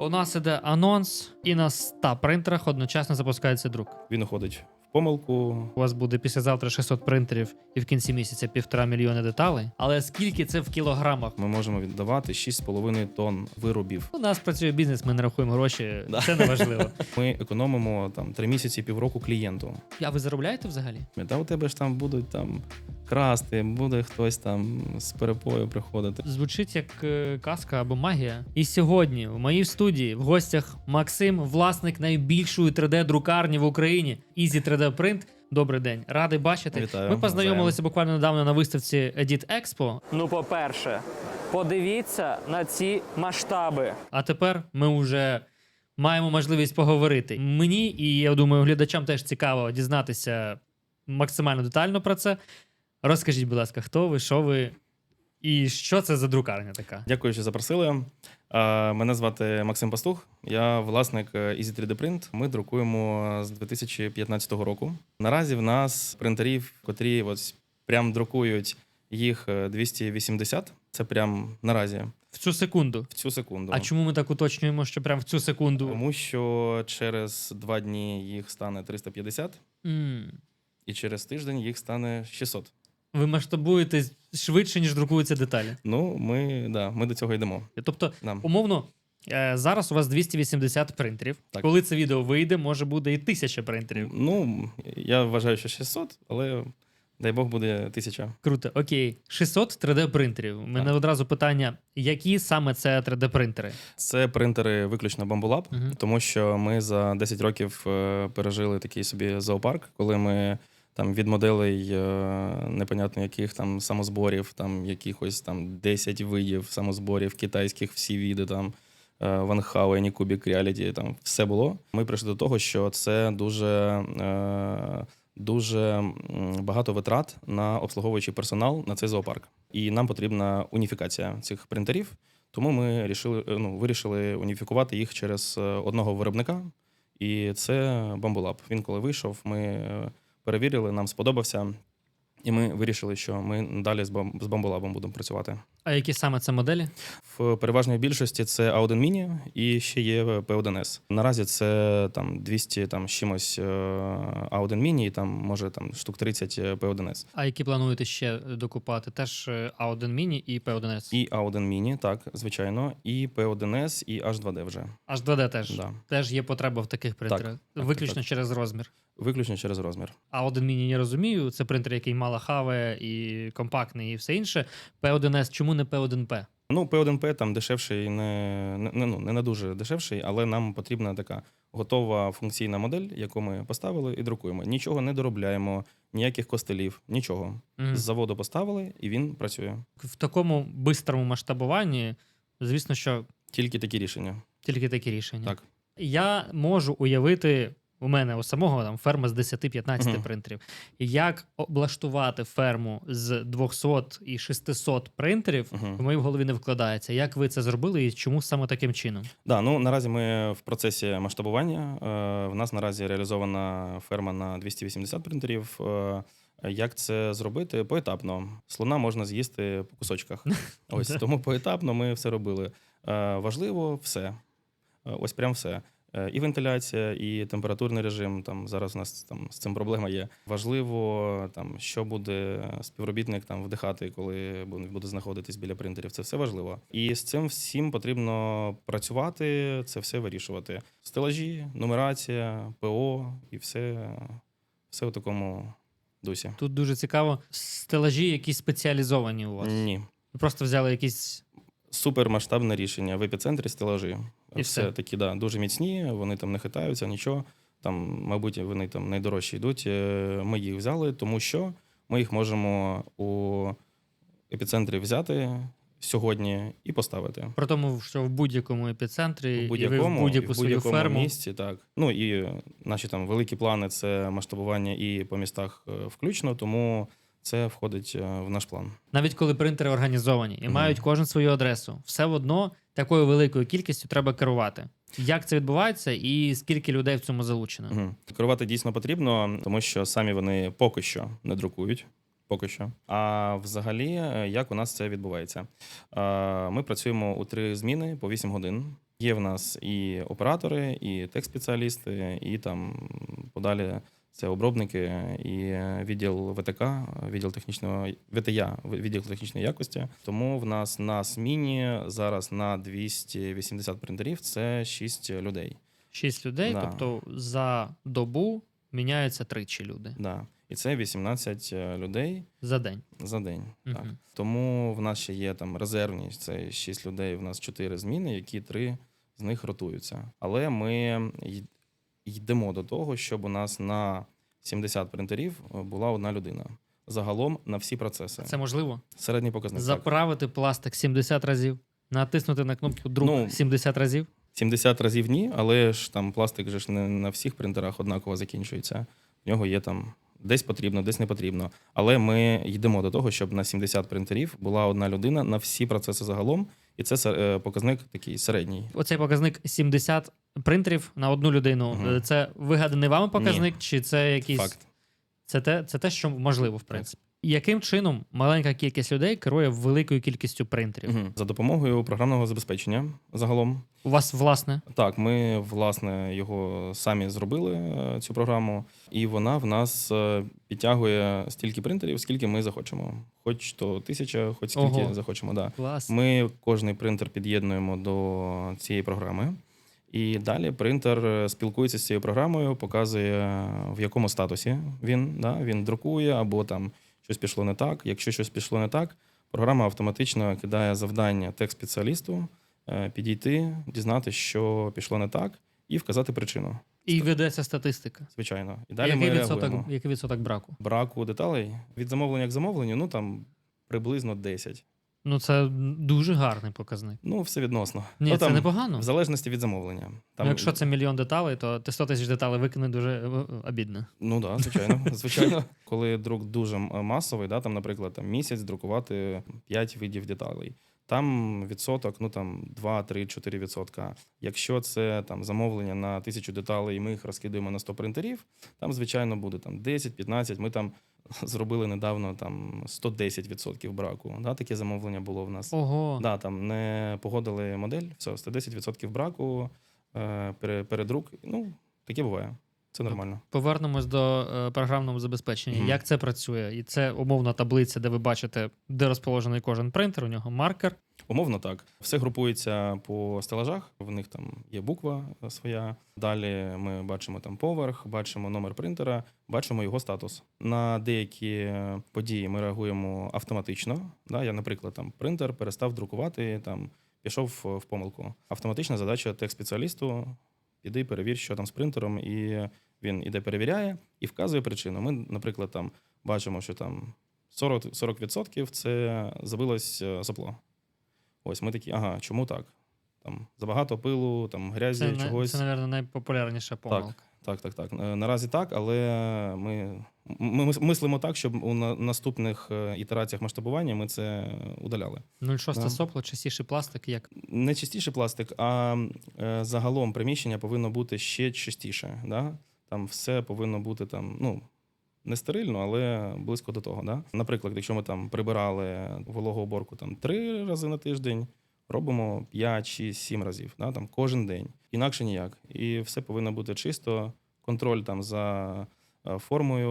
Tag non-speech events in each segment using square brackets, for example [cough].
У нас іде анонс, і на 100 принтерах одночасно запускається друк. Він уходить помилку. У вас буде післязавтра 600 принтерів і в кінці місяця півтора мільйони деталей. Але скільки це в кілограмах? Ми можемо віддавати 6,5 тонн виробів. У нас працює бізнес, ми не рахуємо гроші. Да. Це не важливо. [laughs] Ми економимо там 3 місяці, півроку клієнту. А ви заробляєте взагалі? Та у тебе ж там будуть там красти, буде хтось там з перепою приходити. Звучить як е, казка або магія. І сьогодні в моїй студії в гостях Максим, власник найбільшої 3D-друкарні в Україні Easy 3D Print. Добрий день, радий бачити. Вітаю, Ми познайомилися буквально недавно на виставці Edit Expo, Ну, по-перше, подивіться на ці масштаби. а тепер ми вже маємо можливість поговорити. Мені і я думаю, глядачам теж цікаво дізнатися максимально детально про це. Розкажіть, будь ласка, хто ви, що ви і що це за друкарня така? Дякую, що запросили. Е, Мене звати Максим Пастух. Я власник е, Easy 3D Print. Ми друкуємо з 2015 року. Наразі в нас принтерів, котрі ось прям друкують їх е, 280. Це прям наразі В цю секунду. в цю секунду. А чому ми так уточнюємо, що прямо в цю секунду? Тому що через два дні їх стане 350, М. і через тиждень їх стане 600. Ви масштабуєте швидше, ніж друкуються деталі. Ну, ми, да, ми до цього йдемо. Тобто, Да. умовно, е, зараз у вас 280 принтерів. Так. Коли це відео вийде, може буде і 1000 принтерів. Ну, я вважаю, що 600, але дай Бог буде 1000. Круто, окей. 600 3D принтерів. У мене Так. одразу питання: які саме це 3D принтери? Це принтери виключно Bambulab, Мгм. тому що ми за 10 років е, пережили такий собі зоопарк, коли ми там від моделей е, непонятно яких там самозборів, там якихось там 10 видів самозборів, китайських всі віди там. Ван Хауені, Кубік Реаліті, там все було. Ми прийшли до того, що це дуже, е, дуже багато витрат на обслуговуючий персонал на цей зоопарк. І нам потрібна уніфікація цих принтерів. Тому ми рішили, е, ну, вирішили уніфікувати їх через е, одного виробника. І це Bambulab. Він коли вийшов, ми е, перевірили, нам сподобався. І ми вирішили, що ми далі з Bambulab будемо працювати. А які саме це моделі? В переважній більшості це A1 Mini і ще є P1S. Наразі це там 200 там з чимось е, A1 Mini і там може там штук 30 P1S. А які плануєте ще докупати? Теж е, A1 Mini і P1S. І A1 Mini, так, звичайно, і P1S, і H2D вже. Аж 2D теж. Да. Теж є потреба в таких принтерах. так, Виключно так. через розмір. Виключно через розмір. А 1 міні не розумію. Це принтер, який мало хаває і компактний, і все інше. P1S, чому не P1P? Ну, P1P там дешевший, не, не, ну, не на дуже дешевший, але нам потрібна така готова функційна модель, яку ми поставили і друкуємо. Нічого не доробляємо, ніяких костелів, нічого. Мгм. З заводу поставили, і він працює. В такому бистрому масштабуванні, звісно, що Тільки такі рішення. тільки такі рішення. Так. Я можу уявити. У мене у самого там ферма з 10-15 Мгм. принтерів. І Як облаштувати ферму з 200 і 600 принтерів, Мгм. в моїй голові не вкладається. Як ви це зробили і чому саме таким чином? Да, ну наразі ми в процесі масштабування. Е, в нас наразі реалізована ферма на 280 принтерів. Е, як це зробити? Поетапно. Слона можна з'їсти по кусочках. [laughs] Ось тому поетапно ми все робили. Е, важливо все. Ось прям все. Е, І вентиляція, і температурний режим. Там зараз у нас там з цим проблема є. Важливо, там що буде співробітник там вдихати, коли бу- буде знаходитись біля принтерів. Це все важливо. І з цим всім потрібно працювати, це все вирішувати. Стелажі, нумерація, ПО і все, все у такому дусі. Тут дуже цікаво. Стелажі якісь спеціалізовані у вас. Ні. Ви просто взяли якісь супермасштабне рішення в епіцентрі стелажі. І все, все. такі, да, дуже міцні, вони там не хитаються, нічого. Там, мабуть, вони там найдорожчі йдуть. Е, Ми їх взяли, тому що ми їх можемо у епіцентрі взяти сьогодні і поставити. Про тому, що в будь-якому епіцентрі, В і ви в будь-яку свою будь-якому ферму. місці, так. Ну і наші там великі плани це масштабування і по містах е, включно, тому це входить е, в наш план. Навіть коли принтери організовані і Мгм. мають кожен свою адресу, все одно такою великою кількістю треба керувати. Як це відбувається, і скільки людей в цьому залучено? Угу. Керувати дійсно потрібно, тому що самі вони поки що не друкують. Поки що. А взагалі, е, як у нас це відбувається? Е, Ми працюємо у три зміни по 8 годин. Є в нас і оператори, і техспеціалісти, і там подалі це обробники, і відділ ВТК, відділ технічного ВТЯ, відділ технічної якості. Тому в нас на зміні зараз на 280 принтерів це 6 людей. Шість людей, Да. тобто за добу міняються тричі люди Да. І це 18 людей за день. за день. Так. Тому в нас ще є там резервні, це 6 людей, в нас 4 зміни, які 3 з них ротуються. Але ми йдемо до того, щоб у нас на 70 принтерів е, була одна людина. Загалом на всі процеси. Це можливо? Середній показник. Так. Заправити пластик 70 разів, натиснути на кнопку друк Ну, 70 разів. 70 разів ні, але ж там пластик же ж не на всіх принтерах однаково закінчується. В нього є там десь потрібно, десь не потрібно. Але ми йдемо до того, щоб на 70 принтерів була одна людина на всі процеси загалом, і це е, показник такий середній. Оцей показник 70 принтерів на одну людину. Е, Це вигаданий вами показник, чи це якийсь Факт. Це те, це те, що можливо, в принципі. Яким чином маленька кількість людей керує великою кількістю принтерів? Мгм. За допомогою програмного забезпечення загалом. У вас власне Так, ми власне його самі зробили е, цю програму, і вона в нас е, підтягує стільки принтерів, скільки ми захочемо. Хоч то тисяча, хоч скільки Ого. захочемо. Да. клас. Ми кожний принтер під'єднуємо до цієї програми. І далі принтер е, спілкується з цією програмою, показує, в якому статусі він. Да? Він друкує або там щось пішло не так. Якщо щось пішло не так, програма автоматично кидає завдання текст-спеціалісту е, підійти, дізнати, що пішло не так, і вказати причину. І ведеться статистика. Звичайно. І далі який, ми відсоток, реагуємо. який відсоток браку? Браку деталей від замовлення к замовленню, ну там приблизно 10. Ну це дуже гарний показник. Ну, все відносно. Ні, ну, це непогано. В залежності від замовлення. Там, Ну, якщо це мільйон деталей, то ти 100 тисяч деталей викине дуже е, е, обідно. Ну так, да, звичайно. [laughs] звичайно. Коли друк дуже масовий, да, там, наприклад, там, місяць друкувати 5 видів деталей. Там відсоток, ну там 2, 3, 4 відсотка. Якщо це там замовлення на тисячу деталей, і ми їх розкидуємо на 100 принтерів, там, звичайно, буде там 10-15. Ми там [laughs] зробили недавно там 110 відсотків браку. Да, таке замовлення було в нас. Ого. Да, там не погодили модель, все, 110% браку, е, пере- передрук. Ну, таке буває. Це нормально. Повернемось до е, програмного забезпечення. Мгм. Як це працює? І це умовна таблиця, де ви бачите, де розположений кожен принтер, у нього маркер. Умовно так. Все групується по стелажах. В них там є буква е, своя. Далі ми бачимо там поверх, бачимо номер принтера, бачимо його статус. На деякі е, події ми реагуємо автоматично. Да, я, наприклад, там принтер перестав друкувати, там пішов в- в помилку. Автоматична задача техспеціалісту. Піди, перевір, що там з принтером, і він іде, перевіряє і вказує причину. Ми, наприклад, там бачимо, що там 40%, 40% це забилось е, сопло. Ось ми такі, ага, чому так? Там забагато пилу, там грязі, Це, чогось. це, мабуть, найпопулярніша помилка. Так, так, так. Е, Наразі так, але ми, ми мислимо так, щоб у на- наступних е, ітераціях масштабування ми це удаляли. 0,6 Да. сопло, частіший пластик, як Не чистіше пластик, а е, загалом приміщення повинно бути ще чистіше. Да? Там все повинно бути там, ну. Не стерильно, але близько до того. Да? Наприклад, якщо ми там прибирали вологоуборку там три рази на тиждень, робимо 5, 6, 7 разів, да? там кожен день. Інакше ніяк. І все повинно бути чисто. Контроль там за е, формою,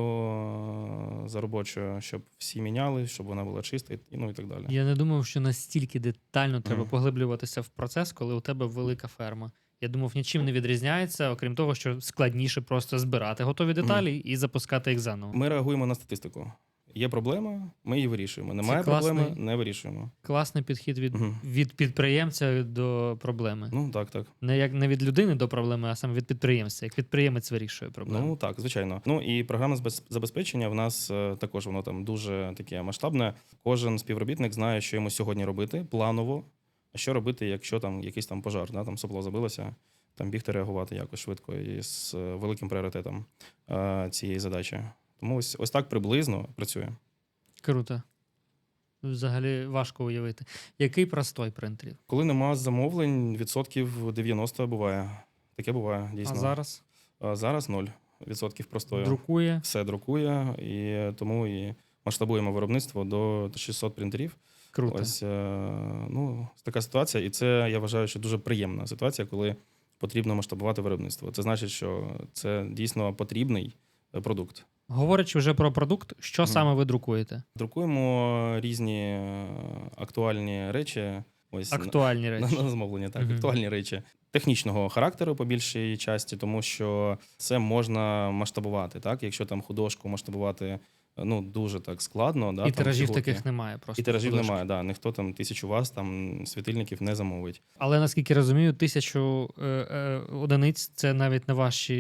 е, за робочою, щоб всі міняли, щоб вона була чиста, і, ну і так далі. Я не думав, що настільки детально треба Мгм. поглиблюватися в процес, коли у тебе велика ферма. Я думав, нічим не відрізняється, окрім того, що складніше просто збирати готові деталі і запускати їх заново. Ми реагуємо на статистику. Є проблема, ми її вирішуємо. Немає класний- проблеми, не вирішуємо. Класний підхід від, Мгм. від підприємця до проблеми. Ну так, так. Не як не від людини до проблеми, а саме від підприємця. Як підприємець вирішує проблему. Ну так, звичайно. Ну і програмне збез- забезпечення в нас е, також воно там дуже таке масштабне. Кожен співробітник знає, що йому сьогодні робити планово. А що робити, якщо там якийсь там пожар, да, там сопло забилося, там бігти реагувати якось швидко і з е, великим пріоритетом е, цієї задачі. Тому ось ось так приблизно працює. Круто. Взагалі важко уявити. Який простой принтерів? Коли нема замовлень, відсотків 90 буває. Таке буває дійсно. А зараз А зараз 0 відсотків простою. друкує. Все друкує, і тому і масштабуємо виробництво до 600 принтерів. Круто. Ось е, ну, така ситуація, і це я вважаю, що дуже приємна ситуація, коли потрібно масштабувати виробництво. Це значить, що це дійсно потрібний е, продукт. Говорячи вже про продукт, що mm. саме ви друкуєте? Друкуємо різні е, актуальні речі. Ось Актуальні [laughs] на, речі. на замовлення, так, Мгм. актуальні речі технічного характеру по більшій часті, тому що це можна масштабувати. Так, якщо там художку масштабувати ну дуже так складно, да, І там тиражів фігурки. таких немає. Просто І тиражів художки. немає, да. Ніхто там тисячу вас, там світильників не замовить. Але наскільки розумію, тисячу е, е, одиниць це навіть не ваші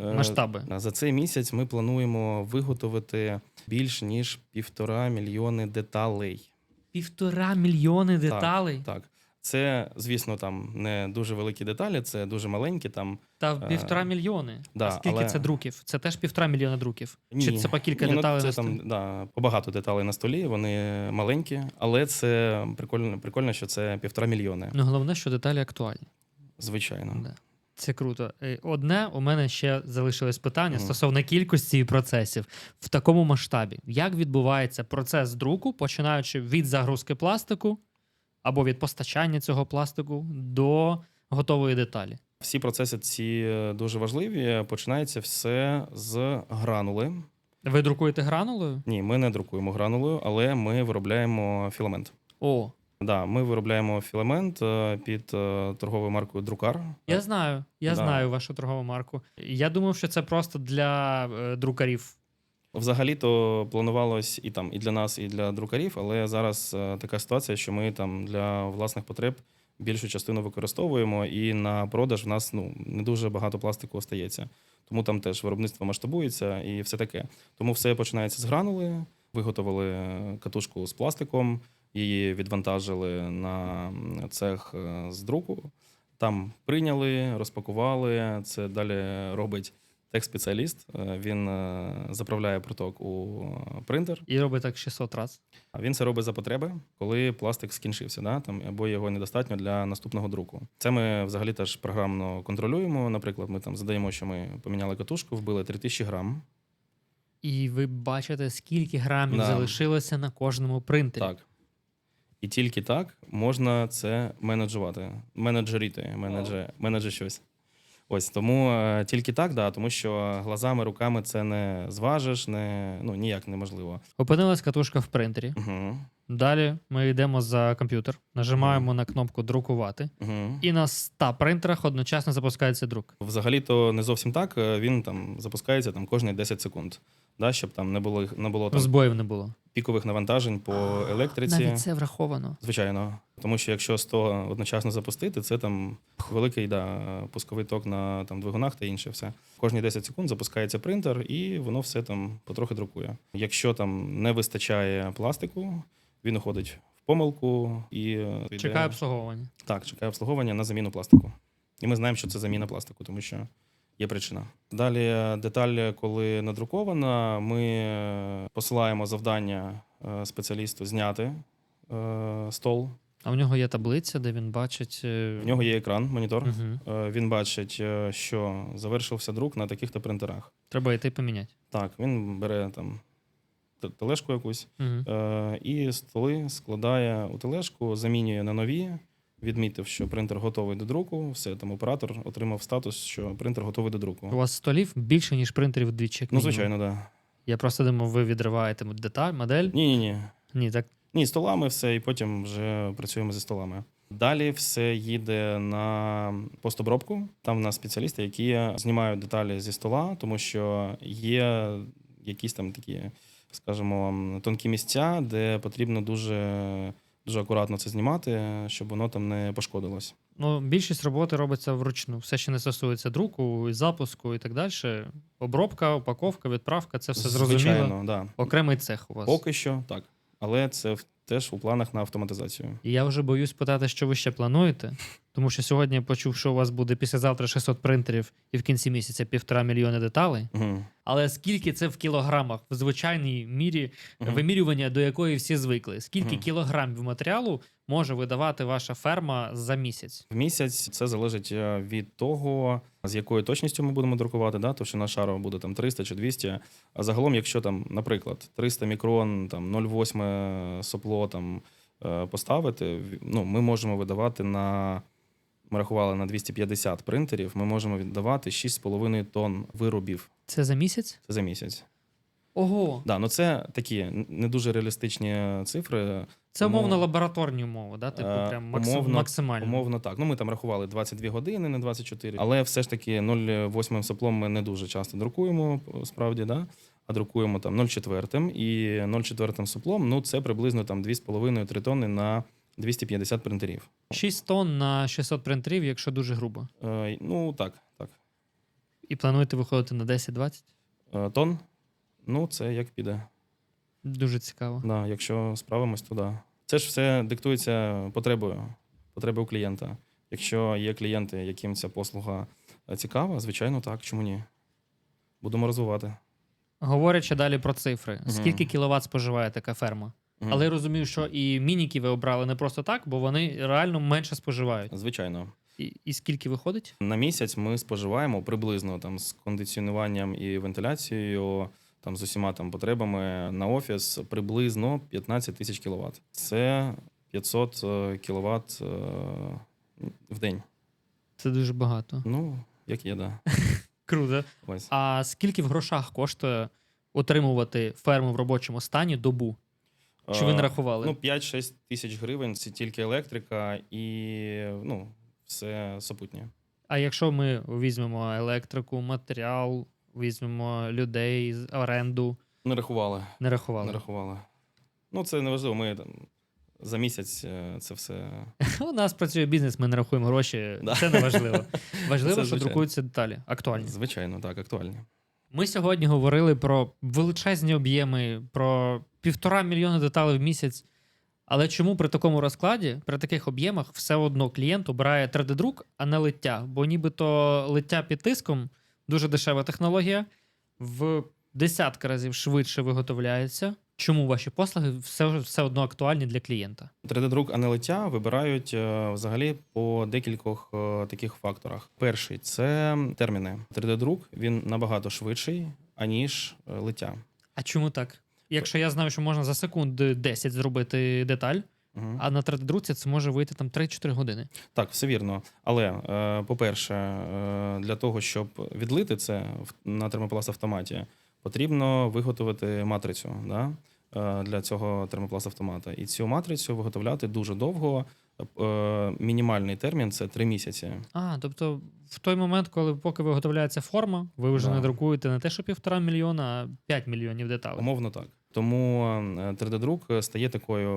Е, масштаби. За цей місяць ми плануємо виготовити більш ніж півтора мільйони деталей. Півтора мільйони деталей. Так, це, звісно, там не дуже великі деталі, це дуже маленькі. Там Та Е, півтора мільйони. да, а скільки але- це друків? Це теж півтора мільйона друків. Чи це по кілька Ні, ну, це на там да, побагато деталей на столі, вони маленькі, але це прикольно, прикольно, що це півтора мільйони. Ну головне, що деталі актуальні. Звичайно. Да. Це круто. Е, Одне у мене ще залишилось питання Мгм. стосовно кількості і процесів в такому масштабі. Як відбувається процес друку, починаючи від загрузки пластику або від постачання цього пластику до готової деталі? Всі процеси ці е, дуже важливі. Починається все з гранули. Ви друкуєте гранулою? Ні, ми не друкуємо гранулою, але ми виробляємо філамент. О, Да, ми виробляємо філамент е, під е, торговою маркою Друкар. я знаю. Я Да. знаю вашу торгову марку. Я думав, що це просто для друкарів. Взагалі-то планувалось і там і для нас, і для друкарів, але зараз е, така ситуація, що ми там для власних потреб більшу частину використовуємо, і на продаж в нас ну не дуже багато пластику остається. Тому там теж виробництво масштабується і все таке. Тому все починається з гранули. Виготовили катушку з пластиком, її відвантажили на цех е, з друку. Там прийняли, розпакували. Це далі робить техспеціаліст. Е, Він е, заправляє проток у е, принтер. І робить так 600 разів. А він це робить за потреби, коли пластик скінчився, да? там, або його недостатньо для наступного друку. Це ми взагалі теж програмно контролюємо. Наприклад, ми там задаємо, що ми поміняли катушку, вбили 3000 грам. І ви бачите, скільки грамів Да. залишилося на кожному принтері. Так. І тільки так можна це менеджувати, менеджерити, менедже, менедже щось. Ось тому е, тільки так, да, тому що глазами, руками це не зважиш, не, ну, ніяк неможливо. Опинилась катушка в принтері. Угу. Далі ми йдемо за комп'ютер, нажимаємо на кнопку друкувати, Угу. і на 100 принтерах одночасно запускається друк. Взагалі-то не зовсім так. е, Він там запускається там кожні 10 секунд, да, щоб там не було, не було там, Збоїв не було. Пікових навантажень по електриці. Навіть це враховано. Звичайно, тому що якщо 100 одночасно запустити, це там великий да, пусковий ток на там, двигунах та інше все. Кожні 10 секунд запускається принтер, і воно все там потрохи друкує. Якщо там не вистачає пластику, він уходить в помилку і йде- Чекає обслуговування. так, чекає обслуговування на заміну пластику. І ми знаємо, що це заміна пластику, тому що є причина. Далі е, деталь, коли надрукована, ми е, посилаємо завдання е, спеціалісту зняти стол. А в нього є таблиця, де він бачить. В нього є екран, монітор. Е, Він бачить, що завершився друк на таких-то принтерах. Треба йти поміняти. Так, він бере там тележку якусь е, і столи складає у тележку, замінює на нові. Відмітив, що принтер готовий до друку. Все там оператор отримав статус, що принтер готовий до друку. У вас столів більше, ніж принтерів вдвічі. як Ну, звичайно, так. Да. Я просто думав, ви відриваєте деталь, модель. Ні, ні, ні. Ні, так Ні, столами все, і потім вже працюємо зі столами. Далі все їде на постобробку. Там в нас спеціалісти, які знімають деталі зі стола, тому що є якісь там такі, скажімо, тонкі місця, де потрібно дуже, дуже акуратно це знімати, щоб воно там не пошкодилось. Ну, більшість роботи робиться вручну. Все, що не стосується друку, і запуску і так далі. Обробка, упаковка, відправка це все зрозуміло. Звичайно, да. Окремий цех у вас. Поки що так. Але це в- теж у планах на автоматизацію. І я вже боюсь питати, що ви ще плануєте, тому що сьогодні я почув, що у вас буде післязавтра 600 принтерів і в кінці місяця півтора мільйони деталей. Угу. Але скільки це в кілограмах в звичайній мірі угу. вимірювання, до якої всі звикли? Скільки угу. кілограмів матеріалу може видавати ваша ферма за місяць? В місяць це залежить е, від того, з якою точністю ми будемо друкувати, да? товщина шару буде там 300 чи 200. А загалом, якщо там, наприклад, 300 мікрон, там 0,8 сопло там е, поставити, ну, ми можемо видавати на. Ми рахували на 250 принтерів, ми можемо віддавати 6,5 тонн виробів. Це за місяць? Це за місяць. Ого. Да, ну це такі не дуже реалістичні цифри. Це умовно лабораторні умови, да? Типу, Е, прям максим... умовно- максимально. Умовно так. Ну ми там рахували 22 години, не 24. Але все ж таки 0,8 соплом ми не дуже часто друкуємо, справді, да? а друкуємо там 0,4 і 0,4 соплом. Ну це приблизно там 2,5-3 тонни на 250 принтерів. 6 тонн на 600 принтерів, якщо дуже грубо. Е, ну так, так. І плануєте виходити на 10-20? Е, тонн, ну це як піде. Дуже цікаво. Да, якщо справимось, то да. Це ж все диктується потребою, потребою клієнта. Якщо є клієнти, яким ця послуга е, цікава, звичайно, так, чому ні? Будемо розвивати. Говорячи далі про цифри, Мгм. скільки кіловат споживає така ферма? Мгм. Але я розумію, що і мініки ви обрали не просто так, бо вони реально менше споживають. Звичайно. І, і скільки виходить? На місяць ми споживаємо приблизно там з кондиціонуванням і вентиляцією, там з усіма там потребами на офіс приблизно 15 тисяч кіловат. Це 500 кіловат в день. Це дуже багато. Ну, як є, да. [laughs] Круто. Ось. А скільки в грошах коштує утримувати ферму в робочому стані добу? Чи ви не Е, рахували? Ну, 5-6 тисяч гривень це тільки електрика і ну, все супутнє. А якщо ми візьмемо електрику, матеріал, візьмемо людей, з- оренду, Не рахували. не рахували. Не рахували. Ну, це не важливо. Ми там за місяць е, це все. [laughs] У нас працює бізнес, ми не рахуємо гроші. Да. Це не важливо. [laughs] Важливо, Це що друкуються деталі, актуальні. Звичайно, так, актуальні. Ми сьогодні говорили про величезні об'єми, про півтора мільйона деталей в місяць. Але чому при такому розкладі, при таких об'ємах, все одно клієнт обирає 3D-друк, а не лиття? Бо нібито лиття під тиском дуже дешева технологія, в десятки разів швидше виготовляється. Чому ваші послуги все, все одно актуальні для клієнта? 3D-друк, а не лиття вибирають е, взагалі по декількох е, таких факторах. Перший це терміни. 3D-друк він набагато швидший, аніж е, лиття. А чому так? Якщо я знаю, що можна за секунди 10 зробити деталь, Мгм. а на 3D-друці це може вийти там 3-4 години. Так, все вірно. Але, е, по-перше, е, для того, щоб відлити це на термопласт автоматі, потрібно виготовити матрицю да? е, для цього термопласт автомата. І цю матрицю виготовляти дуже довго. Е, Мінімальний термін це три місяці. А, тобто, в той момент, коли поки виготовляється форма, ви вже Да. не друкуєте не те, що півтора мільйона, а 5 мільйонів деталей. Умовно так. Тому е, 3D-друк стає такою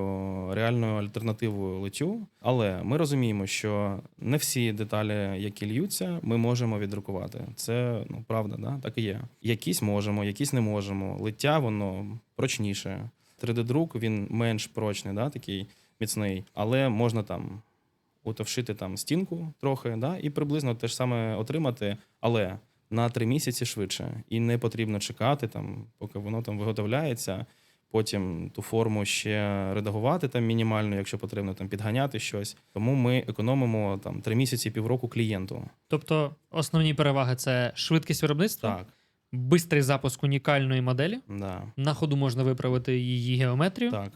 реальною альтернативою литтю. Але ми розуміємо, що не всі деталі, які льються, ми можемо віддрукувати. Це ну правда, да? так і є. Якісь можемо, якісь не можемо. Лиття воно прочніше. 3D-друк він менш прочний, да? такий міцний, але можна там утовшити там стінку трохи, да? і приблизно те ж саме отримати, але на три місяці швидше. І не потрібно чекати, там, поки воно там виготовляється. Потім ту форму ще редагувати там мінімально, якщо потрібно там підганяти щось. Тому ми економимо там три місяці, півроку клієнту. Тобто, основні переваги це швидкість виробництва, Так, бистрий запуск унікальної моделі. да, На ходу можна виправити її геометрію, так,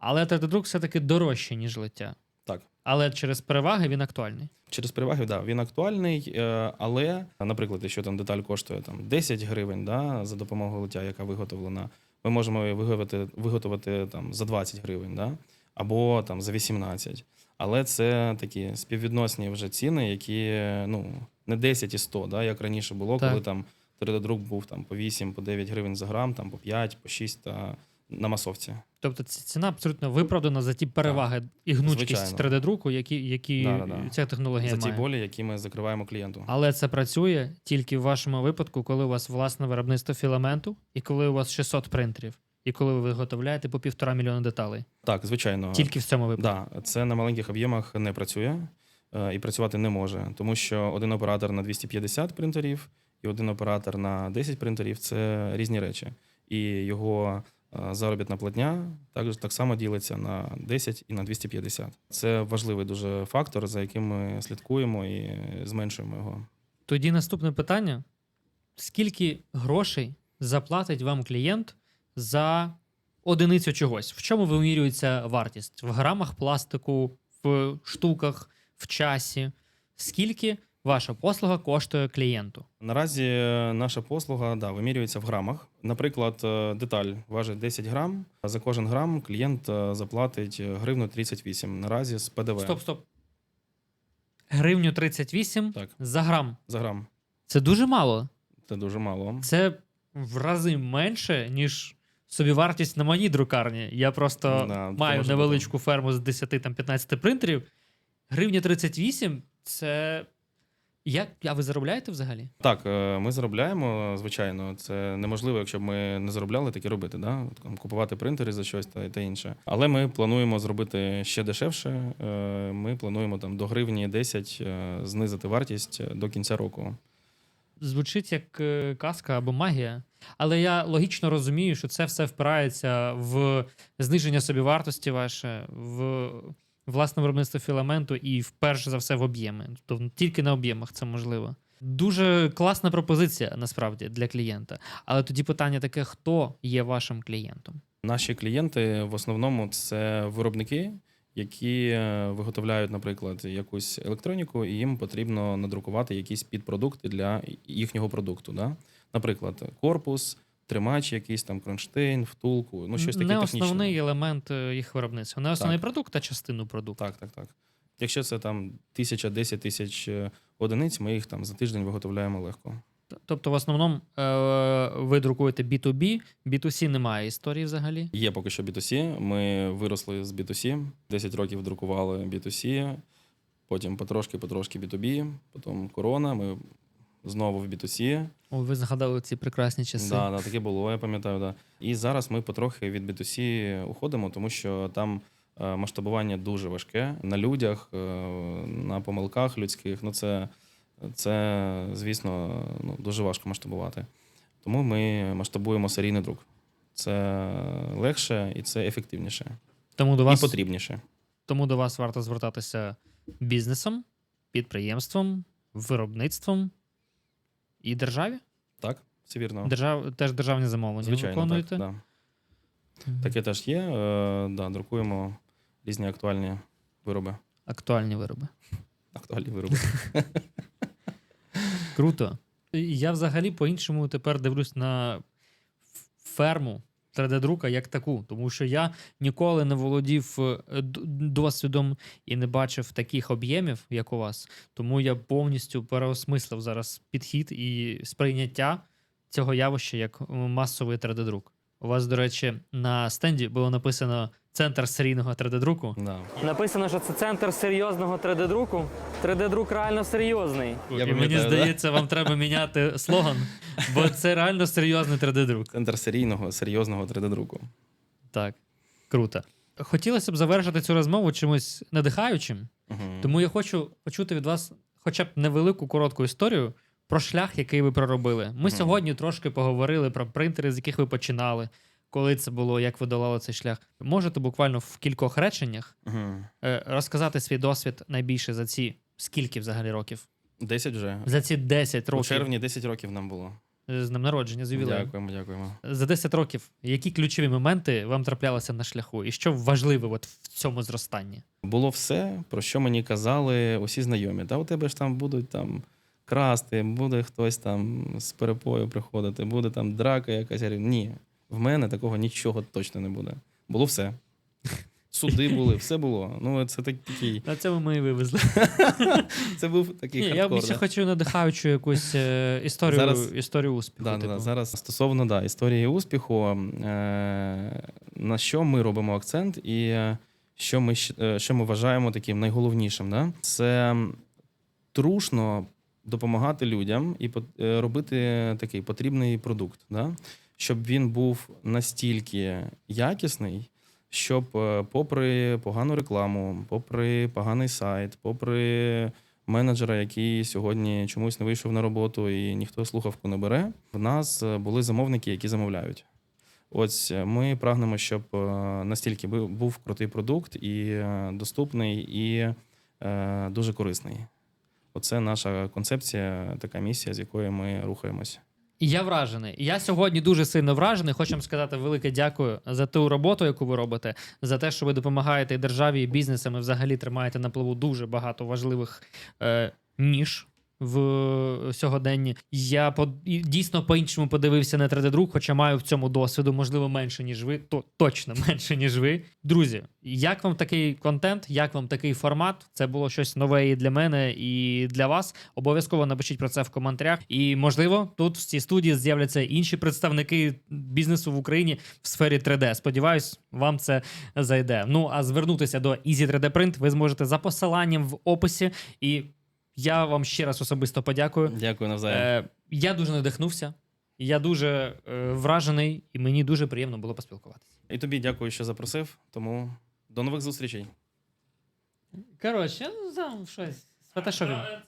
але 3D-друк все-таки дорожче, ніж лиття. так. Але через переваги він актуальний. Через переваги, да, він актуальний, е, але, наприклад, якщо там деталь коштує там 10 гривень да, за допомогою лиття, яка виготовлена, ми можемо її виготовити, виготовити там за 20 гривень, да, або там за 18. Але це такі співвідносні вже ціни, які ну, не 10 і 100, да, як раніше було, Так. коли там 3D-друк був там, по 8, по 9 гривень за грам, там, по 5, по 6 та на масовці. Тобто ці- ціна абсолютно виправдана за ті переваги і гнучкість Звичайно. 3D-друку, які, які Да-да-да. ця технологія За ті має. болі, які ми закриваємо клієнту. Але це працює тільки в вашому випадку, коли у вас власне виробництво філаменту, і коли у вас 600 принтерів, і коли ви виготовляєте по півтора мільйона деталей. Так, звичайно. Тільки в цьому випадку. Да, це на маленьких об'ємах не працює е, і працювати не може, тому що один оператор на 250 принтерів і один оператор на 10 принтерів це різні речі. І його заробітна платня також так само ділиться на 10 і на 250. Це важливий дуже фактор, за яким ми слідкуємо і зменшуємо його. Тоді наступне питання: скільки грошей заплатить вам клієнт за одиницю чогось? В чому вимірюється вартість? В грамах пластику, в штуках, в часі? Скільки ваша послуга коштує клієнту? Наразі е, наша послуга да, вимірюється в грамах. Наприклад, е, деталь важить 10 грам. а За кожен грам клієнт е, заплатить гривну 38 наразі з ПДВ. Стоп, стоп. Гривню 38 Так, за грам. за грам. Це дуже мало. Це дуже мало. Це в рази менше, ніж собівартість на моїй друкарні. Я просто Да, маю невеличку ферму з 10-15 принтерів. Гривня 38 це. Як а ви заробляєте взагалі? Так, е, ми заробляємо, звичайно. Це неможливо, якщо б ми не заробляли, таке робити. Да? От, там, Купувати принтери за щось та, та інше. Але ми плануємо зробити ще дешевше. Е, Ми плануємо там до гривні 10 е, знизити вартість до кінця року. Звучить як е, казка або магія. Але я логічно розумію, що це все впирається в зниження собівартості ваше, в власне виробництво філаменту і вперше за все в об'єми. Тобто тільки на об'ємах це можливо. Дуже класна пропозиція насправді для клієнта. Але тоді питання таке: хто є вашим клієнтом? Наші клієнти в основному це виробники, які е, виготовляють, наприклад, якусь електроніку, і їм потрібно надрукувати якісь підпродукти для їхнього продукту. Да? Наприклад, корпус, тримач, якийсь там кронштейн, втулку, ну щось таке не технічне. основний елемент е, їх виробництва. Не основний Так. продукт, а частину продукту. Так, так, так. Якщо це там тисяча, десять тисяч е, одиниць, ми їх там за тиждень виготовляємо легко. Тобто, в основному е, ви друкуєте B2B, B2C немає історії взагалі. Є поки що B2C. Ми виросли з B2C, 10 років друкували B2C, потім потрошки-потрошки B2B, потім корона. Ми знову в B2C. О, ви згадали ці прекрасні часи. Да, да, таке було, я пам'ятаю. Да. І зараз ми потрохи від B2C уходимо, тому що там е, масштабування дуже важке на людях, е, на помилках людських. Ну, це, це звісно, ну, дуже важко масштабувати. Тому ми масштабуємо серійний друк. Це легше і це ефективніше. Тому до І вас потрібніше. Тому до вас варто звертатися бізнесом, підприємством, виробництвом і державі. Так, все вірно. Держав... Теж державні замовлення Звичайно, виконуєте. так. Да. Угу. Таке теж є. Е, да, друкуємо різні актуальні вироби. Актуальні вироби. Актуальні вироби. Круто. Я взагалі по-іншому тепер дивлюсь на ферму 3D-друка як таку, тому що я ніколи не володів е, досвідом і не бачив таких об'ємів, як у вас. Тому я повністю переосмислив зараз підхід і сприйняття цього явища як масовий 3D-друк. У вас, до речі, на стенді було написано центр серійного 3D-друку. Да. Написано, що це центр серйозного 3D-друку. 3D-друк реально серйозний. І мені пам'ятаю, да. здається, вам треба міняти слоган, бо це реально серйозний 3D-друк. Центр серійного, серйозного 3D-друку. Так, круто. Хотілося б завершити цю розмову чимось надихаючим, Угу. тому я хочу почути від вас хоча б невелику коротку історію про шлях, який ви проробили. Ми Мгм. сьогодні трошки поговорили про принтери, з яких ви починали, коли це було, як ви долали цей шлях. Можете буквально в кількох реченнях Угу. е, розказати свій досвід найбільше за ці скільки взагалі років? 10 вже. За ці 10 У років червні 10 років нам було. з днем народження, з ювілеєм. Дякуємо, дякуємо. За 10 років, які ключові моменти вам траплялися на шляху, і що важливе от в цьому зростанні? Було все, про що мені казали усі знайомі. Та у тебе ж там будуть там красти, буде хтось там з перепою приходити, буде там драка якась. Я говорю, Ні, в мене такого нічого точно не буде. Було все. Суди були, все було. Ну, це так- такий. На цьому ми і вивезли. [laughs] Це був такий Ні, я хардкор. більше да. хочу надихаючу якусь е, історію, Зараз- історію успіху. Да, да, типу. да. Зараз стосовно да, історії успіху, е, на що ми робимо акцент, і е, що ми, щ- е, що ми вважаємо таким найголовнішим, да? це трушно допомагати людям і пот- е, робити такий потрібний продукт, да? Щоб він був настільки якісний. Щоб, е, попри погану рекламу, попри поганий сайт, попри менеджера, який сьогодні чомусь не вийшов на роботу і ніхто слухавку не бере, в нас е, були замовники, які замовляють. Ось е, ми прагнемо, щоб настільки бу- був крутий продукт і доступний, і дуже корисний. Оце наша концепція, така місія, з якою ми рухаємося. Я вражений. Я сьогодні дуже сильно вражений. Хочу вам сказати велике дякую за ту роботу, яку ви робите, за те, що ви допомагаєте і державі, і бізнесам, і взагалі тримаєте на плаву дуже багато важливих е, ніж в сьогоденні. Я по, дійсно по-іншому подивився на 3D-друк, хоча маю в цьому досвіду, можливо, менше, ніж ви. То, точно [laughs] менше, ніж ви. Друзі, як вам такий контент, як вам такий формат? Це було щось нове і для мене, і для вас. Обов'язково напишіть про це в коментарях. І можливо, тут в цій студії з'являться інші представники бізнесу в Україні в сфері 3D. Сподіваюсь, вам це зайде. Ну а звернутися до Easy 3D Print ви зможете за посиланням в описі. І я вам ще раз особисто подякую. Дякую навзаєм. Е, я дуже надихнувся. Я дуже е, вражений, і мені дуже приємно було поспілкуватися. І тобі дякую, що запросив. Тому до нових зустрічей. Коротше, ну там щось. Фотошопінг.